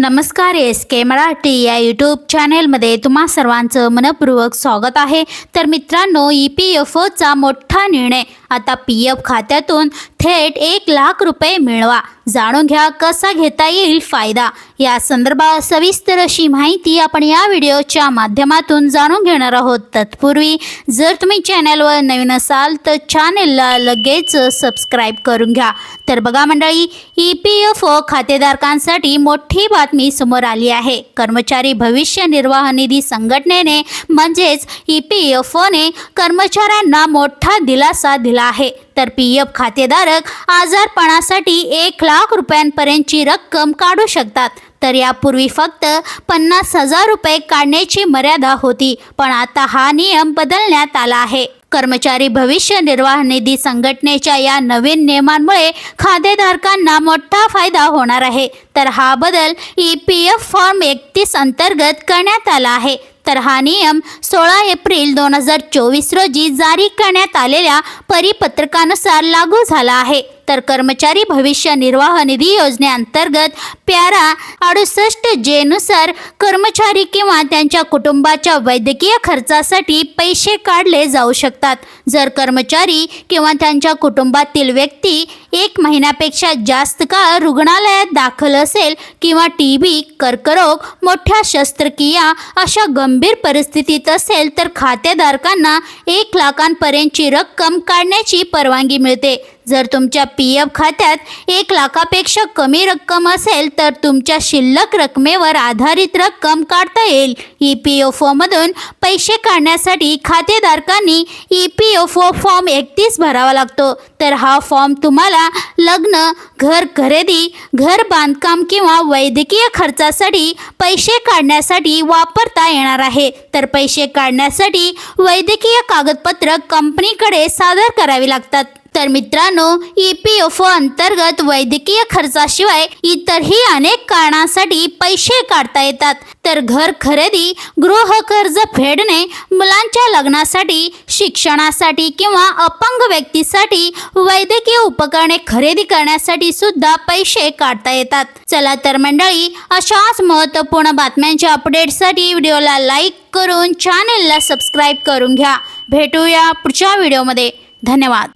नमस्कार एस के मराठी या यूट्यूब चॅनेलमध्ये तुम्हा सर्वांचं मनपूर्वक स्वागत आहे. तर मित्रांनो ई पी एफ ओचा मोठा निर्णय आता पी एफ खात्यातून थेट एक लाख रुपये मिळवा. जाणून घ्या कसा घेता येईल फायदा. या संदर्भात सविस्तर अशी माहिती आपण या व्हिडिओच्या माध्यमातून जाणून घेणार आहोत. तत्पूर्वी जर तुम्ही चॅनलवर नवीन असाल तर चॅनेलला लगेच सबस्क्राईब करून घ्या. तर बघा मंडळी ई पी एफ ओ खातेधारकांसाठी मोठी बातमी समोर आली आहे. कर्मचारी भविष्य निर्वाह निधी संघटनेने म्हणजेच ई पी एफ ओने कर्मचाऱ्यांना मोठा दिलासा दिला आहे. तर पी एफ खातेधारक आजारपणासाठी एक लाख रुपयांपर्यंतची रक्कम काढू शकतात. तर यापूर्वी फक्त पन्नास हजार रुपये काढण्याची मर्यादा होती पण आता हा नियम बदलण्यात आला आहे. कर्मचारी भविष्य निर्वाह निधी संघटनेच्या या नवीन नियमांमुळे खातेधारकांना मोठा फायदा होणार आहे. तर हा बदल ई पी एफ फॉर्म एकतीस अंतर्गत करण्यात आला आहे. तर हा नियम सोळा एप्रिल दोन हजार चोवीस रोजी जारी करण्यात आलेल्या परिपत्रकानुसार लागू झाला आहे. तर कर्मचारी भविष्य निर्वाह निधी योजनेअंतर्गत प्यारा अडुसष्ट जेनुसार कर्मचारी किंवा त्यांच्या कुटुंबाच्या वैद्यकीय खर्चासाठी पैसे काढले जाऊ शकतात. जर कर्मचारी किंवा त्यांच्या कुटुंबातील व्यक्ती एक महिन्यापेक्षा जास्त काळ रुग्णालयात दाखल असेल किंवा टी बी कर्करोग मोठ्या शस्त्रक्रिया अशा गंभीर परिस्थितीत असेल तर खातेधारकांना एक लाखांपर्यंतची रक्कम काढण्याची परवानगी मिळते. जर तुमच्या पी एफ खात्यात एक लाखापेक्षा कमी रक्कम असेल तर तुमच्या शिल्लक रकमेवर आधारित रक्कम काढता येईल. ई पी एफ ओमधून पैसे काढण्यासाठी खातेधारकांनी E P F O form एकतीस भरावा लागतो. तर हा फॉर्म तुम्हाला लग्न घर खरेदी घर बांधकाम किंवा वैद्यकीय खर्चासाठी पैसे काढण्यासाठी वापरता येणार आहे. तर पैसे काढण्यासाठी वैद्यकीय कागदपत्र कंपनीकडे सादर करावी लागतात. तर मित्रांनो ई पी एफ ओ अंतर्गत वैद्यकीय खर्चाशिवाय इतरही अनेक कारणांसाठी पैसे काढता येतात. तर घर खरेदी गृहकर्ज फेडणे मुलांच्या लग्नासाठी शिक्षणासाठी किंवा अपंग व्यक्तीसाठी वैद्यकीय उपकरणे खरेदी करण्यासाठी सुद्धा पैसे काढता येतात. चला तर मंडळी अशाच महत्त्वपूर्ण बातम्यांच्या अपडेटसाठी व्हिडिओला लाईक करून चॅनेलला सबस्क्राईब करून घ्या. भेटूया पुढच्या व्हिडिओमध्ये. धन्यवाद.